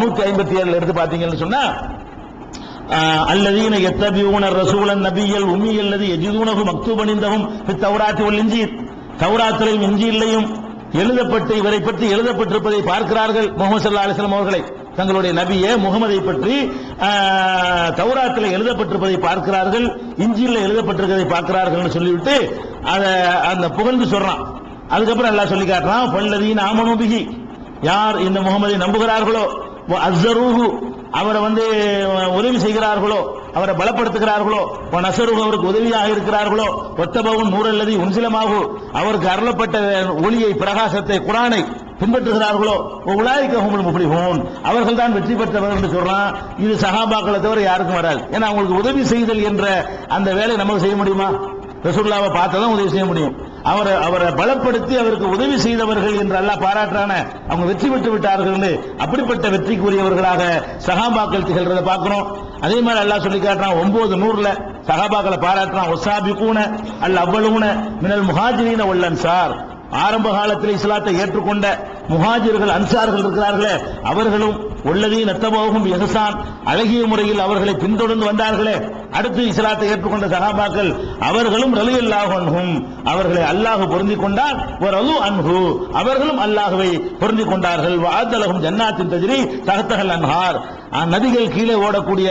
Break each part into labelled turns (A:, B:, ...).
A: நூத்தி ஐம்பத்தி ஏழுல எடுத்து பாத்தீங்கன்னு சொன்னா அல்லதீன எத்தபியூன ரசூலன் நபியல் உமி அல்லது எஜிதூனகு மக்தூபனிந்தகும் தௌராத்தி ஒல் தௌராத்திரையும் தௌராத்திலையும் இஞ்சியிலையும் எழுதப்பட்டு இவரை பற்றி எழுதப்பட்டிருப்பதை பார்க்கிறார்கள் முகமது சல்லா அலிஸ்லாம் அவர்களை. தங்களுடைய நபியே முகமதை பற்றி தௌராத்தில் எழுதப்பட்டிருப்பதை பார்க்கிறார்கள் இஞ்சியில் எழுதப்பட்டிருப்பதை பார்க்கிறார்கள் சொல்லிவிட்டு அதை அந்த புகழ்ந்து சொல்றான். அதுக்கப்புறம் எல்லாம் சொல்லி காட்டுறான் பல்லதீன் ஆமனோபிகி யார் இந்த முகமதை நம்புகிறார்களோ அஸ்ஸரூஹு அவரை வந்து உதவி செய்கிறார்களோ அவரை பலப்படுத்துகிறார்களோ நசருகு அவருக்கு உதவியாக இருக்கிறார்களோ ஒத்தபவன் நூறல்லதி உன்சிலமாகு அவருக்கு அருளப்பட்ட ஒளியை பிரகாசத்தை குரானை பின்பற்றுகிறார்களோ உலாய்க்கு ஹுமுல் முப்ளிஹூன் அவர்கள் தான் வெற்றி பெற்றவர்கள் என்று சொல்றான். இது சகாபாக்களை தவிர யாருக்கும் வராது. ஏன்னா அவங்களுக்கு உதவி செய்தல் என்ற அந்த வேலை நமக்கு செய்ய முடியுமா? ரசூல்லாவை பார்த்ததான் உதவி செய்ய முடியும். அவரை அவரை பலப்படுத்தி அவருக்கு உதவி செய்தவர்கள் என்று அல்லாஹ் பாராட்டுறான. அவங்க வெற்றி பெற்று விட்டார்கள் அப்படிப்பட்ட வெற்றிக்குரியவர்களாக சகாபாக்கள் திகழ்றத பார்க்கிறோம் அதே மாதிரி அல்லாஹ் சொல்லி காட்டுறான் ஒன்பது நூறுல சகாபாக்களை பாராட்டுறான் ஒசாபி கூன அல்ல அவ்வளவுன மினல் முஹாஜிரீன உள்ளன் சார் ஆரம்ப காலத்தில் இஸ்லாத்தை ஏற்றுக்கொண்ட முஹாஜிர்கள் அன்சார்கள் இருக்கிறார்களே அவர்களும் உள்ளதி நத்தபோகும் எசசான் அழகிய முறையில் அவர்களை பின்தொடர்ந்து வந்தார்களே. அடுத்து இஸ்லாத்தை ஏற்றுக்கொண்ட சகாபாக்கள் அவர்களும் ரலியல்லாஹும் அவர்களை அல்லாஹ் பொருந்திக் கொண்டார். ஒரு அலு அன்ஹு. அவர்களும் அல்லாஹுவை பொருந்திக் கொண்டார்கள். வாத்தலகும் ஜன்னாத்தின் தஜிரி தகத்தகல் அன்ஹார். நதிகள் கீழே ஓடக்கூடிய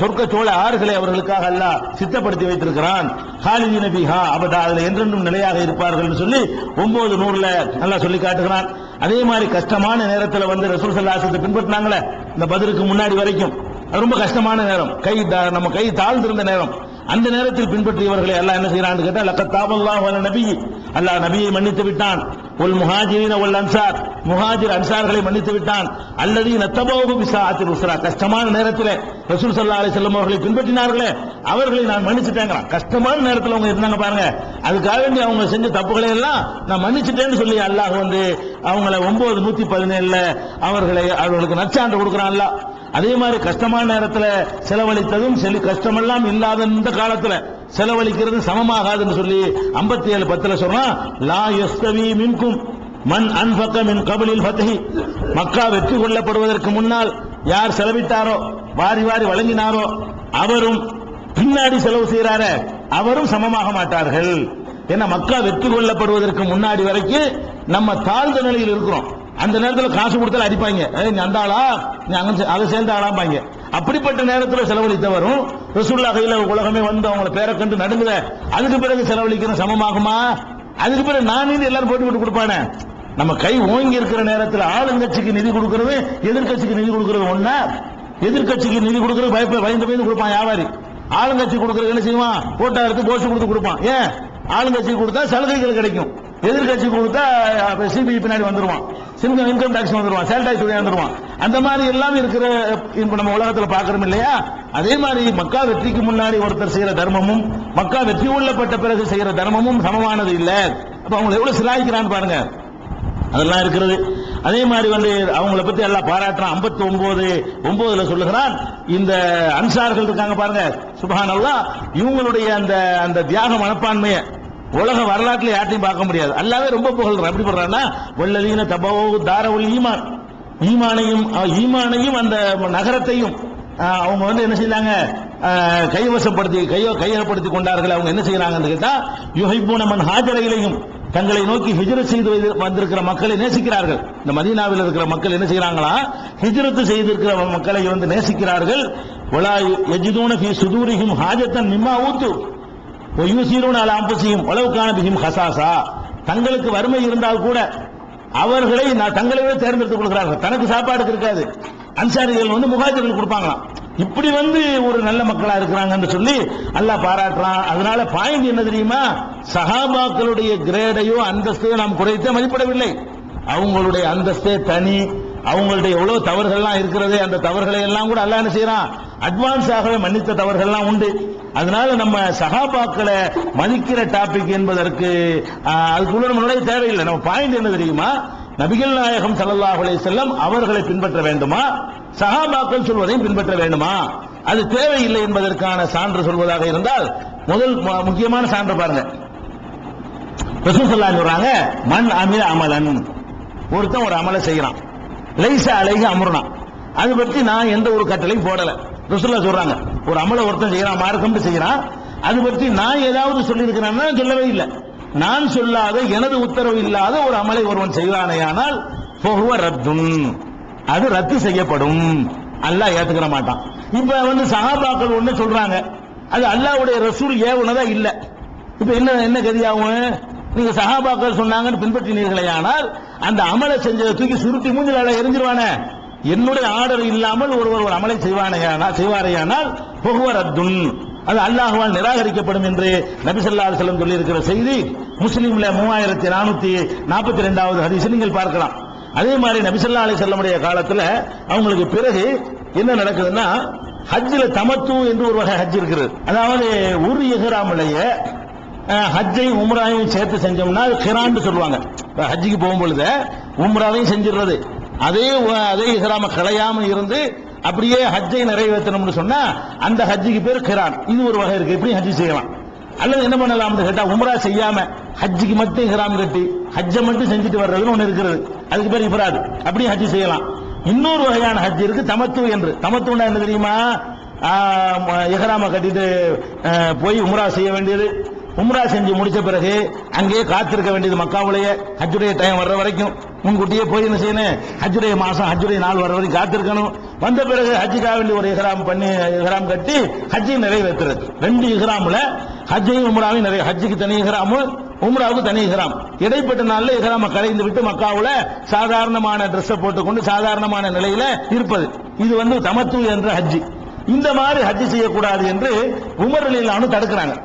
A: சொர்க்க சோழ ஆறுகளை அவர்களுக்காக அல்லாஹ் சித்தப்படுத்தி வைத்திருக்கிறான். ஹாலிதி நபிஹா அபதா அதில் என்றென்றும் நிலையாக இருப்பார்கள் என்று சொல்லி ஒன்பது நூறுல நல்லா சொல்லி காட்டுகிறான். அதே மாதிரி கஷ்டமான நேரத்தில் வந்து ரசூல் சல்லாசத்தை பின்பற்றினாங்களே இந்த பதிலுக்கு முன்னாடி வரைக்கும். ரொம்ப கஷ்டமான நேரம். கை தா- நம்ம கை தாழ்ந்திருந்த நேரம். அந்த நேரத்தில் பின்பற்றியவர்களை அல்லாஹ் என்ன செய்யறான்னு கேட்டா லக்கத் நபி அல்லாஹ் நபியை. மன்னித்து விட்டான். ஒல் முஹாஜிரீன ஒல் அன்சார். முஹாஜிர் அன்சார்களை மன்னித்து விட்டான். அல்லது நத்தபோகு விசாத்தில் உஸ்ரா. கஷ்டமான நேரத்தில் ரசூல் சல்லா அலி செல்லம் அவர்களை பின்பற்றினார்களே அவர்களை நான் மன்னிச்சுட்டேங்கிறான். கஷ்டமான நேரத்தில் அவங்க இருந்தாங்க பாருங்க. அதுக்காக வேண்டி அவங்க செஞ்ச தப்புகளை எல்லாம் நான் மன்னிச்சுட்டேன்னு சொல்லி அல்லாஹ் வந்து அவங்கள ஒன்பது நூத்தி பதினேழுல அவர்களை அவர்களுக்கு நச்சாண்டு கொடுக்குறான் அல்லாஹ். அதே மாதிரி கஷ்டமான நேரத்தில் செலவழித்ததும் செலி கஷ்டமெல்லாம் இல்லாத இந்த காலத்தில் செலவழிக்கிறது சமமாகாதுன்னு சொல்லி 57 ஏழு பத்தில் சொல்றான் லா யஸ்தவி மின்கும் மன் அன்பக்க மின் கபலில் ஃபத்தஹி. மக்கா வெற்றி கொள்ளப்படுவதற்கு முன்னால் யார் செலவிட்டாரோ வாரி வாரி வழங்கினாரோ அவரும் பின்னாடி செலவு செய்யறாரே அவரும் சமமாக மாட்டார்கள். ஏன்னா மக்கா வெற்றி கொள்ளப்படுவதற்கு முன்னாடி வரைக்கும் நம்ம தாழ்ந்த நிலையில் இருக்கிறோம். அந்த நேரத்தில் காசு கொடுத்தாலும் அடிப்பாங்க. நீ அந்த ஆளா? நீ அங்க அதை சேர்ந்த ஆளாம்பாங்க. அப்படிப்பட்ட நேரத்தில் செலவழித்தவரும் ரசூல்லா கையில் உலகமே வந்து அவங்கள பேரை கண்டு நடுங்குத. அதுக்கு பிறகு செலவழிக்கிற சமமாகுமா? அதுக்கு பிறகு நானே எல்லாரும் போட்டு விட்டு கொடுப்பானே. நம்ம கை ஓங்கி இருக்கிற நேரத்தில் ஆளுங்கட்சிக்கு நிதி கொடுக்கறது எதிர்க்கட்சிக்கு நிதி கொடுக்கறது ஒன்னா எதிர்க்கட்சிக்கு நிதி கொடுக்கறது பயப்ப பயந்து பயந்து கொடுப்பான் வியாபாரி. ஆளுங்கட்சி கொடுக்கறது என்ன செய்வான்? போட்டா எடுத்து போஸ்ட் கொடுத்து கொடுப்பான். ஏன்? ஆளுங்கட்சி கொடுத்தா சலுகைகள் கிடைக்கும். எதிர்க்கட்சி கொடுத்தா சிபிஐ பின்னாடி வந்துருவான். சிங்கம் இன்கம் டாக்ஸ் வந்துருவான். சேல் டாக்ஸ் வந்துருவான். அந்த மாதிரி எல்லாம் இருக்கிற இப்போ நம்ம உலகத்தில் பார்க்குறோம் இல்லையா? அதே மாதிரி மக்கா வெற்றிக்கு முன்னாடி ஒருத்தர் செய்கிற தர்மமும் மக்கா வெற்றி கொள்ளப்பட்ட பிறகு செய்கிற தர்மமும் சமமானது இல்லை. அப்போ அவங்களை எவ்வளோ சிலாய்க்கிறான்னு பாருங்க. அதெல்லாம் இருக்கிறது. அதே மாதிரி வந்து அவங்கள பத்தி எல்லாம் பாராட்டுறான். 59 ஒன்பது ஒன்பதுல சொல்லுகிறான். இந்த அன்சார்கள் இருக்காங்க பாருங்க. சுபஹான் அல்லாஹ் இவங்களுடைய அந்த அந்த தியாக மனப்பான்மையை உலக வரலாற்றுல யார்ட்டையும் பார்க்க முடியாது. அல்லாவே ரொம்ப புகழ்றான். எப்படி பண்றான்னா வல்லதீன தபவோ தாரவுல் ஈமான். ஈமானையும் ஈமானையும் அந்த நகரத்தையும் அவங்க வந்து என்ன செய்தாங்க கைவசப்படுத்தி கையோ கையகப்படுத்தி கொண்டார்கள். அவங்க என்ன செய்யறாங்கன்னு கேட்டா யுஹிப்பூன மன் ஹாஜரையிலையும் தங்களை நோக்கி ஹிஜ்ரத் செய்து வந்திருக்கிற மக்களை நேசிக்கிறார்கள். இந்த மதீனாவில் இருக்கிற மக்கள் என்ன செய்யறாங்களா ஹிஜிரத்து செய்திருக்கிற மக்களை வந்து நேசிக்கிறார்கள். வலா யஜிதூன ஃபீ ஹாஜத்தன் மிம்மா ஊத்து. ஒயூசீரூன அல அம்புசியும் உளவுக்கான பிஹிம் ஹசாசா தங்களுக்கு வறுமை இருந்தால் கூட அவர்களை நான் தங்களை தேர்ந்தெடுத்துக் கொள்கிறார்கள். தனக்கு சாப்பாடு இருக்காது. அன்சாரிகள் வந்து முகாஜர்கள் கொடுப்பாங்களாம். இப்படி வந்து ஒரு நல்ல மக்களா இருக்கிறாங்கன்னு சொல்லி அல்லாஹ் பாராட்டுறான். அதனால பாயிண்ட் என்ன தெரியுமா? சஹாபாக்களுடைய கிரேடையோ அந்தஸ்தையோ நாம் குறைத்தே மதிப்பிடவில்லை. அவங்களுடைய அந்தஸ்தே தனி அவங்கள்ட்ட எவ்வளவு தவறுகள்லாம் இருக்கிறது அந்த தவறுகளை எல்லாம் கூட அல்லாஹ் என்ன செய்யறான்? அட்வான்ஸாகவே மன்னித்த தவறுகள்லாம் உண்டு. அதனால நம்ம சகாபாக்களை மதிக்கிற டாபிக் என்பதற்கு ஆஹ், அதுக்குள்ள நம்ம நுழைய தேவையில்லை. நம்ம பாயிண்ட் என்ன தெரியுமா? நபிகள் நாயகம் சல்லாஹ் அலே செல்லம் அவர்களை பின்பற்ற வேண்டுமா? சகாபாக்கள் சொல்வதையும் பின்பற்ற வேண்டுமா? அது தேவையில்லை என்பதற்கான சான்று சொல்வதாக இருந்தால் முதல் முக்கியமான சான்று பாருங்க. ரசூல் ஸல்லல்லாஹு சொல்றாங்க மண் அமில அமலன். ஒருத்தன் ஒரு அமலை செய்யறான். லைசா அலைஹி அம்ருனா. அது பற்றி நான் எந்த ஒரு கட்டளையும் போடல. ரசுல்லா சொல்றாங்க ஒரு அமலை ஒருத்தன் செய்யறான் மார்க்கம்னு செய்யறான். அது பற்றி நான் ஏதாவது சொல்லியிருக்கிறேன்னா சொல்லவே இல்லை. நான் சொல்லாத எனது உத்தரவு இல்லாத ஒரு அமலை ஒருவன் செய்வானேயானால் ஃபஹுவ ரத்தும் அது ரத்து செய்யப்படும். அல்லாஹ் ஏத்துக்கிற மாட்டான். இப்ப வந்து சகாபாக்கள் ஒண்ணு சொல்றாங்க அது அல்லாவுடைய ரசூல் ஏவுனதா இல்ல? இப்ப என்ன என்ன கதியாகும்? நீங்க சஹாபாக்கள் சொன்னாங்கன்னு பின்பற்றினீர்களே ஆனால் அந்த அமலை செஞ்சதை தூக்கி சுருட்டி மூஞ்சில எரிஞ்சிருவானே? என்னுடைய ஆர்டர் இல்லாமல் ஒருவர் ஒரு அமலை செய்வானேயானால் செய்வாரேயானால் புகுவரத்துன் அது அல்லாஹ்வால் நிராகரிக்கப்படும் என்று நபிசல்லா செல்லம் சொல்லியிருக்கிற செய்தி முஸ்லீம்ல மூவாயிரத்தி நானூத்தி நாற்பத்தி ரெண்டாவது ஹரிசு நீங்கள் பார்க்கலாம். அதே மாதிரி நபிசல்லா அலி செல்லமுடைய காலத்தில் காலத்துல அவங்களுக்கு பிறகு என்ன நடக்குதுன்னா ஹஜ்ஜில் தமத்து என்று ஒரு வகை ஹஜ் இருக்குது அதாவது ஒரு இஹ்ராமிலேயே ஹஜ்ஜையும் உம்ராவையும் சேர்த்து செஞ்சோம்னா அது கிரான்னு சொல்லுவாங்க. ஹஜ்ஜிக்கு ஹஜ்ஜுக்கு போகும் பொழுது உம்ராவையும் செஞ்சிடுறது அதே அதே இஹ்ராம களையாம இருந்து அப்படியே ஹஜ்ஜை நிறைவேற்றணும்னு சொன்னா அந்த ஹஜ்ஜிக்கு பேர் கிரான் இது ஒரு வகை இருக்கு. எப்படி ஹஜ்ஜி செய்யலாம்? அல்லது என்ன பண்ணலாம்னு கேட்டா உம்ரா செய்யாம ஹஜ்ஜிக்கு மட்டும் இஹ்ராம் கட்டி ஹஜ்ஜை மட்டும் செஞ்சுட்டு வர்றதுன்னு ஒண்ணு இருக்கிறது அதுக்கு பேர் இஃப்ராத் அப்படியே ஹஜ்ஜி செய்யலாம். இன்னொரு வகையான ஹஜ் இருக்கு தமத்து என்று. தமத்துனா என்ன தெரியுமா? ஆஹ், இஹ்ராம கட்டிட்டு போய் உம்ரா செய்ய வேண்டியது. உம்ரா செஞ்சு முடிச்ச பிறகு அங்கேயே காத்திருக்க வேண்டியது மக்காவுடைய ஹஜ்ஜுடைய டைம் வர்ற வரைக்கும். முன்கூட்டியே போய் என்ன செய்யணும்? ஹஜ்ஜுடைய மாசம் ஹஜ்ஜுடைய நாள் வர வரைக்கும் காத்திருக்கணும். வந்த பிறகு ஹஜ்ஜுக்காக வேண்டி ஒரு இஹ்ராம் பண்ணி இஹ்ராம் கட்டி ஹஜ்ஜை நிறைவேற்றுறது. ரெண்டு இஹ்ராம்ல ஹஜ்ஜையும் உம்ராவையும் நிறைய ஹஜ்ஜுக்கு தனி இஹ்ராமு உம்ராவுக்கு தனி இஹ்ராம். இடைப்பட்ட நாள்ல இஹ்ராம கலைந்து விட்டு மக்காவுல சாதாரணமான ட்ரெஸ்ஸை போட்டுக்கொண்டு சாதாரணமான நிலையில இருப்பது. இது வந்து தமத்து என்ற ஹஜ்ஜி. இந்த மாதிரி ஹஜ்ஜி செய்யக்கூடாது என்று உமர் அலிலானு தடுக்கிறாங்க.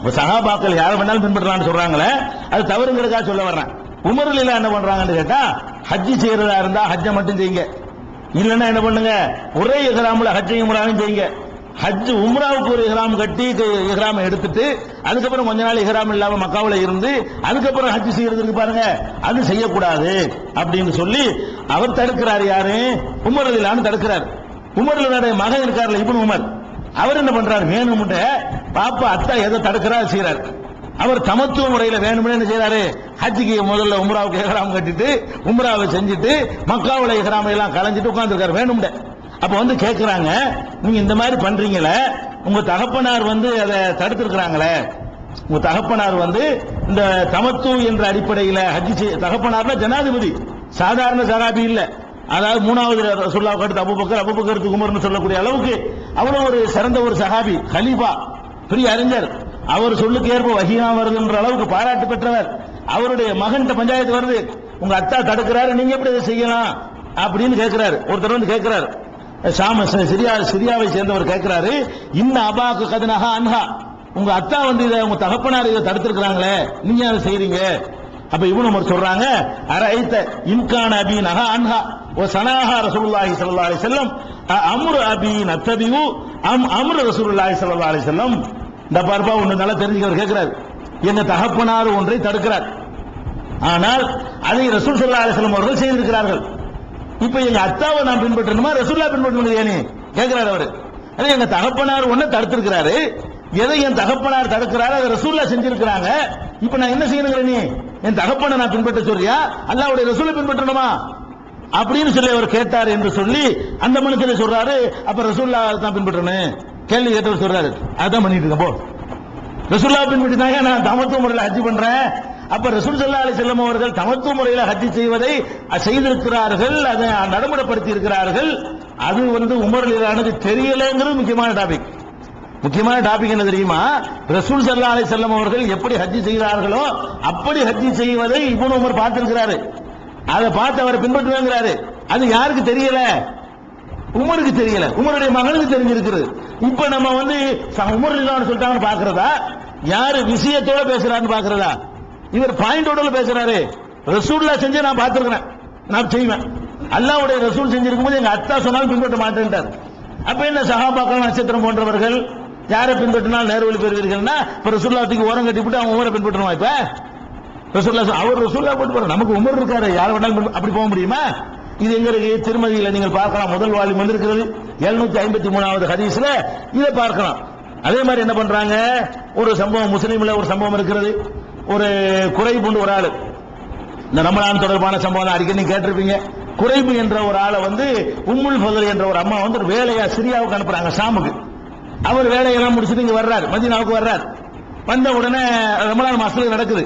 A: இப்ப சகாபாக்கள் யாரை வேணாலும் பின்பற்றலாம்னு சொல்றாங்களே அது தவறுங்கிறதுக்காக சொல்ல வர்றேன். உமர்ல என்ன பண்றாங்கன்னு கேட்டா ஹஜ்ஜி செய்யறதா இருந்தா ஹஜ்ஜை மட்டும் செய்யுங்க. இல்லைன்னா என்ன பண்ணுங்க ஒரே இஹ்ராமில் ஹஜ்ஜையும் உம்ராவையும் செய்யுங்க. ஹஜ் உம்ராவுக்கு ஒரு இஹ்ராம் கட்டி இஹ்ராம் எடுத்துட்டு அதுக்கப்புறம் கொஞ்ச நாள் இஹ்ராம் இல்லாம மக்காவில் இருந்து அதுக்கப்புறம் ஹஜ் செய்யறதுக்கு பாருங்க அது செய்யக்கூடாது அப்படின்னு சொல்லி அவர் தடுக்கிறார் யாரு? உமர் இல்லான்னு தடுக்கிறார். உமர் மகன் இருக்கார்ல இப்னு உமர். அவர் என்ன பண்றாரு? வேணும்ட்ட பாப்பா அத்தா எதை தடுக்கிறாரு செய்யறாரு அவர் தமத்துவ முறையில வேணும்னு என்ன செய்யறாரு ஹஜ்ஜிக்கு முதல்ல உம்ராவுக்கு எஹராம் கட்டிட்டு உம்ராவை செஞ்சுட்டு மக்காவுல இஹ்ராமை எல்லாம் கலைஞ்சிட்டு உட்காந்துருக்காரு வேணும்ட அப்ப வந்து கேட்கிறாங்க நீங்க இந்த மாதிரி பண்றீங்களே உங்க தகப்பனார் வந்து அதை தடுத்திருக்கிறாங்களே உங்க தகப்பனார் வந்து இந்த சமத்துவம் என்ற அடிப்படையில ஹஜ்ஜி செய்ய- தகப்பனார்னா ஜனாதிபதி. சாதாரண சகாபி இல்ல. அதாவது மூணாவது ரசூல்லாவுக்கு அடுத்து அபுபக்கர் அபுபக்கருக்கு உமர்னு சொல்லக்கூடிய அளவுக்கு அவ்வளவு ஒரு சிறந்த ஒரு சகாபி ஹலீஃபா பெரிய அறிஞர். அவர் சொல்லுக்கு ஏற்ப வகியா வருதுன்ற அளவுக்கு பாராட்டு பெற்றவர். அவருடைய மகன்கிட்ட பஞ்சாயத்து வருது உங்க அத்தா தடுக்கிறாரு நீங்க எப்படி இதை செய்யலாம்? அப்படின்னு கேட்கிறாரு ஒருத்தர் வந்து கேட்கிறாரு சாம சிரியா சிரியாவை சேர்ந்தவர் கேட்கிறாரு இன்ன அபாக்கு கதனஹா அன்ஹா. உங்க அத்தா வந்து இதை உங்க தகப்பனார் இதை தடுத்திருக்கிறாங்களே நீங்க அதை செய்யறீங்க அப்ப இவனு உமர் சொல்றாங்க அரைத்த இன்கான் அபி நகா அன்ஹா. ஓ சனாஹா ரசூலுல்லாஹி ஸல்லல்லாஹு அலைஹி வஸல்லம் அ- அம்ரு அபி நத்தபியு அம் அம்ரு ரசூலுல்லாஹி ஸல்லல்லாஹு அலைஹி வஸல்லம். இந்த பார்ப்பா ஒன்று நல்லா தெரிஞ்சுக்கவர் கேட்கிறார். எங்க தகப்பனார் ஒன்றை தடுக்கிறார். ஆனால் அதை ரசூல் ஸல்லல்லாஹு அலைஹி அவர்கள் செய்திருக்கிறார்கள். இப்ப எங்க அத்தாவை நான் பின்பற்றணுமா? ரசூல்லா பின்பற்றணும் ஏனே? கேட்கிறார் அவரு. அது எங்க தகப்பனார் ஒன்னு தடுத்திருக்கிறாரு. எதை என் தகப்பனார் தடுக்கிறாரு? அதை ரசூல்லா செஞ்சிருக்கிறாங்க. இப்ப நான் என்ன செய்யணுங்கிற நீ? என் தகப்பனை நான் பின்பற்ற சொல்றியா? அல்லாவுடைய ரசூலை பின்பற்றணுமா? அப்படின்னு சொல்லி அவர் கேட்டார் என்று சொல்லி அந்த மனுஷனை சொல்றாரு. அப்ப ரசூல்லா தான் பின்பற்றணும். கேள்வி கேட்டவர் சொல்றாரு. அதான் பண்ணிட்டு இருக்கேன் போ. ரசூல்லா பின்பற்றினாங்க நான் தமத்துவ முறையில் ஹஜ் பண்றேன். அப்ப ரசூல் சல்லா அலி செல்லம் அவர்கள் தமத்துவ முறையில் ஹஜ் செய்வதை செய்திருக்கிறார்கள் அதை நடைமுறைப்படுத்தி இருக்கிறார்கள் அது வந்து உமரிலானது தெரியலங்கிறது முக்கியமான டாபிக் முக்கியமான டாபிக் என்ன தெரியுமா? ரசூல் சல்லா அலி செல்லம் அவர்கள் எப்படி ஹஜ் செய்கிறார்களோ அப்படி ஹஜ் செய்வதை இப்னு உமர் பார்த்திருக்கிறாரு. அதை பார்த்து அவர் பின்பற்றுவேங்கிறாரு. அது யாருக்கு தெரியல? உமருக்கு தெரியல. உமருடைய மகனுக்கு தெரிஞ்சிருக்கிறது. இப்ப நம்ம வந்து ச- உமர் சொல்லிட்டாங்கன்னு பாக்குறதா யாரு விஷயத்தோட பேசுறான்னு பாக்குறதா இவர் பாயிண்டோட பேசுறாரு. ரசூல்லா செஞ்சு நான் பார்த்திருக்கிறேன். நான் செய்வேன். அல்லாவுடைய ரசூல் செஞ்சிருக்கும் போது எங்க அத்தா சொன்னாலும் பின்பற்ற மாட்டேன்ட்டார். அப்ப என்ன சகாபாக்கள் நட்சத்திரம் போன்றவர்கள் யாரை பின்பற்றினால் நேர்வழி பெறுவீர்கள்னா இப்ப ரசூல்லாத்துக்கு ஓரம் கட்டிவிட்டு அவங்க உமரை பின்பற்றணுமா இப்ப? அவர் ரசூல்லா போட்டு போற நமக்கு உமர் இருக்காரு. யார் வேணாலும் அப்படி போக முடியுமா? இது எங்க இருக்கு திருமதியில நீங்கள் பார்க்கலாம். முதல் வால்யூம் வந்திருக்கிறது. 753 ஐம்பத்தி மூணாவது ஹதீஸ்ல இதை பார்க்கலாம். அதே மாதிரி என்ன பண்றாங்க? ஒரு சம்பவம் முஸ்லீம்ல ஒரு சம்பவம் இருக்கிறது. ஒரு குறை கொண்டு ஒரு ஆளு. இந்த ரமலான் தொடர்பான சம்பவம் அடிக்கடி நீங்க கேட்டிருப்பீங்க. குறைபு என்ற ஒரு ஆளை வந்து உம்முல் ஃபதல் என்ற ஒரு அம்மா வந்து ஒரு வேலையா சிரியாவுக்கு அனுப்புறாங்க ஷாமுக்கு. அவர் வேலையெல்லாம் முடிச்சுட்டு இங்க வர்றார். மதீனாவுக்கு வர்றார். வந்த உடனே ரமலான் மாசத்துக்கு நடக்குது.